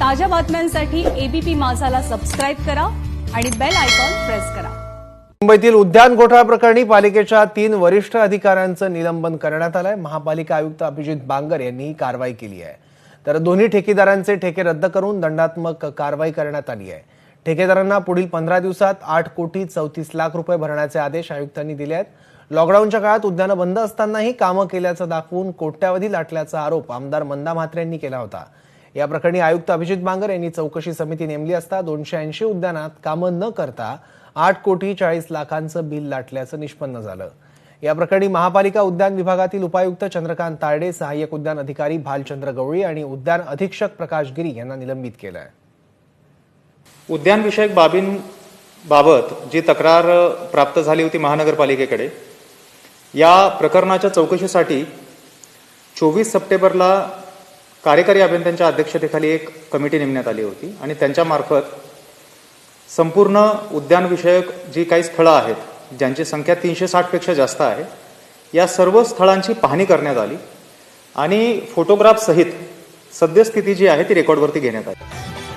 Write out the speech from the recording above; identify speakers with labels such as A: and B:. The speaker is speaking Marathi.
A: ताज्या बातम्यांसाठी एबीपी माझाला सबस्क्राईब करा आणि बेल आयकॉन प्रेस करा.
B: मुंबईतील उद्यान घोटाळा प्रकरणी पालिकेच्या तीन वरिष्ठ अधिकाऱ्यांचं निलंबन करण्यात आलंय. महापालिका आयुक्त अभिजित बांगर यांनी ही कारवाई केली आहे. तर दोन्ही ठेकेदारांचे ठेके रद्द करून दंडात्मक कारवाई करण्यात आली आहे. ठेकेदारांना पुढील पंधरा दिवसात आठ कोटी चौतीस लाख रुपये भरण्याचे आदेश आयुक्तांनी दिले आहेत. लॉकडाऊनच्या काळात उद्यानं बंद असतानाही कामं केल्याचं दाखवून कोट्यावधी लाटल्याचा आरोप आमदार मंदा म्हात्रे यांनी केला होता. या प्रकरणी आयुक्त अभिजित बांगर यांनी चौकशी समिती नेमली असता दोनशे ऐंशी उद्यानात कामं न करता आठ कोटी चाळीस लाखांचं बिल लाटल्याचं निष्पन्न झालं. या प्रकरणी महापालिका उद्यान विभागातील उपायुक्त चंद्रकांत तारडे सहाय्यक उद्यान अधिकारी भालचंद्र गवळी आणि उद्यान अधीक्षक प्रकाश गिरी यांना निलंबित केलं आहे
C: उद्यानविषयक बाबींबाबत जी तक्रार प्राप्त झाली होती महानगरपालिकेकडे या प्रकरणाच्या चौकशीसाठी चोवीस सप्टेंबरला कार्यकारी अभियंत्यांच्या अध्यक्षतेखाली एक कमिटी नेमण्यात आली होती आणि त्यांच्यामार्फत संपूर्ण उद्यानविषयक जी काही स्थळं आहेत ज्यांची संख्या तीनशे साठपेक्षा जास्त आहे या सर्व स्थळांची पाहणी करण्यात आली आणि फोटोग्राफसहित सद्यस्थिती जी आहे ती रेकॉर्डवरती घेण्यात आली.